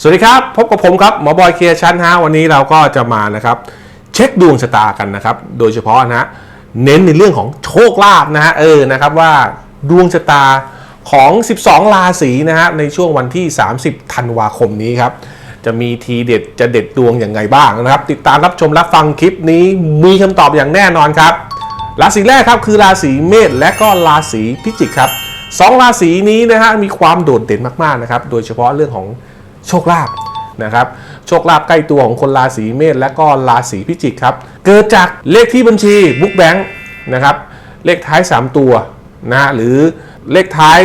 สวัสดีครับ พบกับผมครับหมอบอยเคลียร์ชั้นฮะวันนี้เราก็จะมานะครับเช็คดวงชะตากันนะครับ โดยเฉพาะนะฮะเน้นในเรื่องของโชคลาภนะฮะเออนะครับว่าดวงชะตาของ 12 ราศีนะฮะในช่วงวันที่ 30 ธันวาคมนี้ครับจะมีทีเด็ดจะเด็ดดวงอย่างไงบ้างนะครับ ติดตามรับชมรับฟังคลิปนี้มีคำตอบอย่างแน่นอนครับ ราศีแรกครับคือราศีเมษและก็ราศีพิจิกครับสองราศีนี้นะฮะมีความโดดเด่นมากๆนะครับโดยเฉพาะเรื่องของ โชคลาภนะครับโชคลาภใกล้ตัวของคนราศีเมษและก็ราศีพิจิกครับ เกิดจากเลขที่บัญชีบุ๊กแบงค์นะครับเลขท้าย 3 ตัวนะฮะหรือเลขท้าย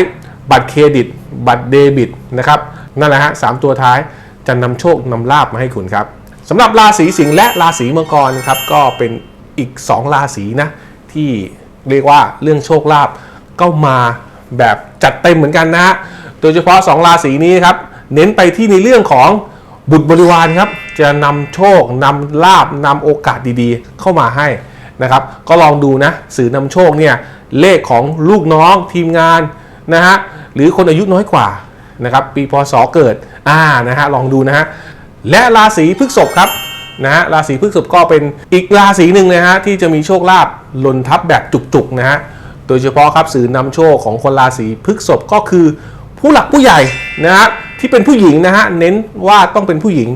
บัตรเครดิต บัตรเดบิตนะครับนั่นแหละฮะสามตัวท้ายจะนำโชคนำลาบมาให้คุณครับสำหรับราศีสิงห์และราศีมังกรครับก็เป็นอีก 2 ราศีนะที่เรียกว่าเรื่องโชคลาภก็มาแบบจัดเต็มเหมือนกันนะฮะโดยเฉพาะ 2 ราศีนี้ครับ เน้นไปที่ในเรื่องของบุตรบริวารครับ จะนำโชคนำลาบนำโอกาสดีๆ เข้ามาให้นะครับ ก็ลองดูนะสื่อนำโชคเนี่ยเลขของลูกน้องทีมงานนะฮะหรือคนอายุน้อยกว่านะครับ ปีพศเกิดอ่านะฮะลองดูนะฮะและราศีพฤษภครับนะฮะราศีพฤษภก็เป็นอีกราศีหนึ่งนะฮะที่จะมีโชคลาภหล่นทับแบบจุกๆนะฮะโดยเฉพาะครับสื่อนำโชคของคนราศีพฤษภก็คือผู้หลักผู้ใหญ่นะฮะ ที่เป็นผู้หญิงนะฮะเน้นว่าต้องเป็นผู้หญิง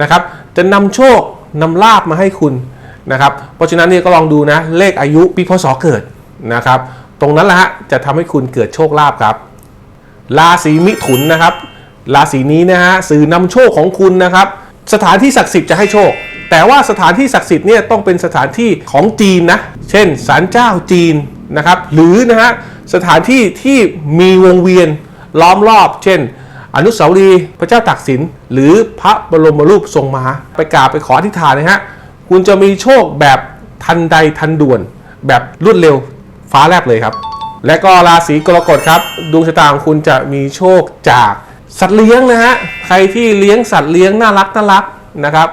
นะครับจะนำโชคนำลาบมาให้คุณนะครับเพราะฉะนั้นนี่ก็ลองดูนะเลขอายุปีพศเกิดนะครับตรงนั้นแหละฮะจะทำให้คุณเกิดโชคลาภครับ ราศีมิถุนนะครับราศีนี้นะฮะสื่อนำโชคของคุณนะครับสถานที่ศักดิ์สิทธิ์จะให้โชค แต่ว่าสถานที่ศักดิ์สิทธิ์เนี่ยต้องเป็นสถานที่ของจีนนะเช่นศาลเจ้าจีนนะครับหรือนะฮะสถานที่ที่มีวงเวียนล้อมรอบ เช่น อนุสาวรีย์พระเจ้าตากสิน หรือพระบรมรูปทรงม้าไปกราบไปขออธิษฐานนะฮะคุณจะมีโชคแบบทันใดทันด่วน แบบรวดเร็วฟ้าแลบเลยครับ และก็ราศีกรกฎครับดวงชะตาของคุณจะมีโชคจากสัตว์เลี้ยงนะฮะใครที่เลี้ยงสัตว์เลี้ยงน่ารักน่ารักนะครับ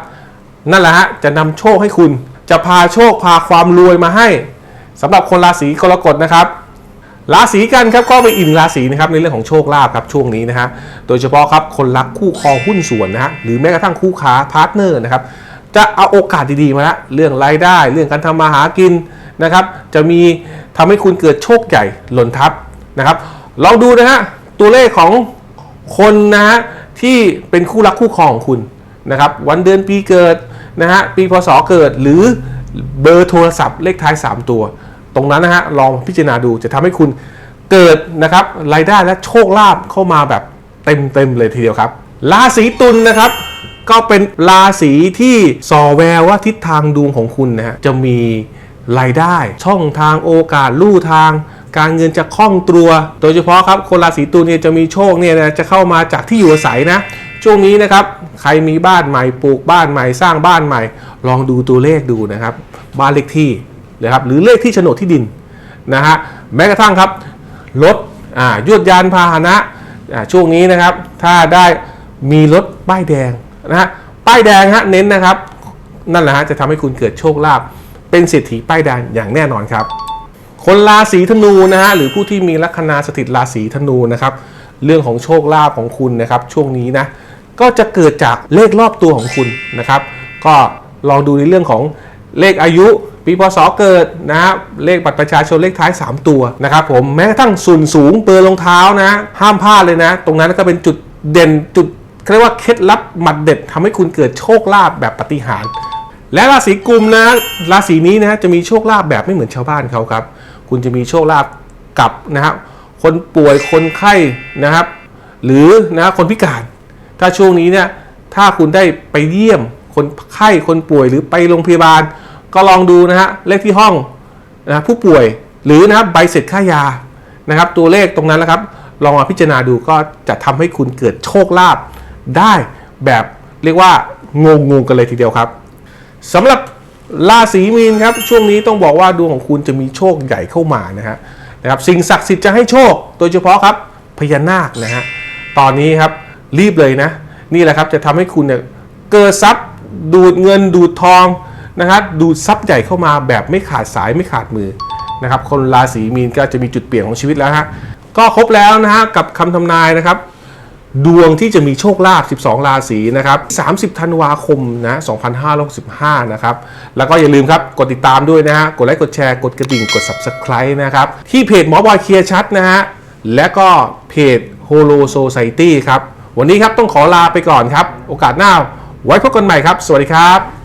นั่นแหละฮะจะนำโชคให้คุณ จะพาโชคพาความรวยมาให้สำหรับคนราศีกรกฎนะครับ ราศีกันครับก็เป็นอีกหนึ่งราศีนะครับในเรื่องของโชคลาภครับช่วงนี้นะฮะโดยเฉพาะครับคนรักคู่ครองหุ้นส่วนนะฮะหรือแม้กระทั่งคู่ค้าพาร์ทเนอร์นะครับจะเอาโอกาสดีๆมาละเรื่องรายได้ เรื่องการทำมาหากินนะครับ จะมีทำให้คุณเกิดโชคใหญ่หล่นทับนะครับลองดูนะฮะตัวเลขของคนนะฮะที่เป็นคู่รักคู่ครองของคุณนะครับ วันเดือนปีเกิดนะฮะปีพศเกิดหรือเบอร์โทรศัพท์เลขท้าย 3 ตัว ตรงนั้นนะฮะลองพิจารณาดูจะทำให้คุณเกิดนะครับรายได้และโชคลาภเข้ามาแบบเต็มๆเลยทีเดียวครับ ราศีตุลนะครับ ก็เป็นราศีที่ส่อแววว่าทิศทางดวงของคุณนะฮะจะมีรายได้ช่องทางโอกาสลู่ทาง การเงินจะคล่องตัว โดยเฉพาะครับคนราศีตุลเนี่ยจะมีโชคเนี่ยนะจะเข้ามาจากที่อยู่อาศัยนะช่วงนี้นะครับใครมีบ้านใหม่ปลูกบ้านใหม่สร้างบ้านใหม่ ลองดูตัวเลขดูนะครับ บ้านเลขที่ นะครับหรือเลขที่โฉนดที่ดินนะฮะแม้กระทั่งครับรถอ่ายวดยานพาหนะอ่าช่วงนี้นะครับ ถ้าได้มีรถป้ายแดงนะฮะป้ายแดงฮะเน้นนะครับ นั่นแหละฮะจะทำให้คุณเกิดโชคลาภเป็นเศรษฐีป้ายแดงอย่างแน่นอนครับ คนราศีธนูนะฮะหรือผู้ที่มีลัคนาสถิตราศีธนูนะครับเรื่องของโชคลาภของคุณนะครับ ช่วงนี้นะก็จะเกิดจากเลขรอบตัวของคุณนะครับ ก็ลองดูในเรื่องของเลขอายุ ปีพศเกิดนะครับเลขบัตรประชาชนเลขท้าย 3 ตัวนะครับผมแม้กระทั่งส่วนสูงเบอร์รองเท้านะห้ามพลาดเลยนะ ตรงนั้นก็เป็นจุดเด่นจุดเรียกว่าเคล็ดลับหมัดเด็ดทำให้คุณเกิดโชคลาภแบบปฏิหาร และราศีกุมนะราศีนี้นะจะมีโชคลาภแบบไม่เหมือนชาวบ้านเขาครับ คุณจะมีโชคลาภกับนะครับคนป่วยคนไข้นะครับ หรือนะคนพิการ ถ้าช่วงนี้เนี่ยถ้าคุณได้ไปเยี่ยมคนไข้คนป่วยหรือไปโรงพยาบาล ก็ลองดูนะฮะเลขที่ห้องนะผู้ป่วยหรือนะครับใบเสร็จค่ายานะครับ ตัวเลขตรงนั้นนะครับ ลองมาพิจารณาดูก็จะทำให้คุณเกิดโชคลาภได้แบบเรียกว่างงงๆกันเลยทีเดียวครับสำหรับราศีมีนครับช่วงนี้ต้องบอกว่าดวงของคุณจะมีโชคใหญ่เข้ามานะฮะนะครับสิ่งศักดิ์สิทธิ์จะให้โชค โดยเฉพาะครับพญานาคนะฮะตอนนี้ครับรีบเลยนะ นี่แหละครับจะทำให้คุณเนี่ยเกิดทรัพย์ดูดเงินดูดทอง นะครับดูดทรัพย์ใหญ่เข้ามาแบบไม่ขาดสายไม่ขาดมือนะครับคนราศีมีนก็จะมีจุดเปลี่ยนของชีวิตแล้วฮะก็ครบแล้วนะฮะกับคำทำนายนะครับดวงที่จะมีโชคลาภ 12 ราศีนะครับ 30 ธันวาคมนะ 2565 นะครับ แล้วก็อย่าลืมครับ กดติดตามด้วยนะฮะ กดไลค์ กดแชร์ กดกระดิ่ง กด Subscribe นะครับ ที่เพจหมอบอยเคลียร์ชัดนะฮะ และก็เพจ Holo Society ครับ วันนี้ครับต้องขอลาไปก่อนครับ โอกาสหน้าไว้พบกันใหม่ครับ สวัสดีครับ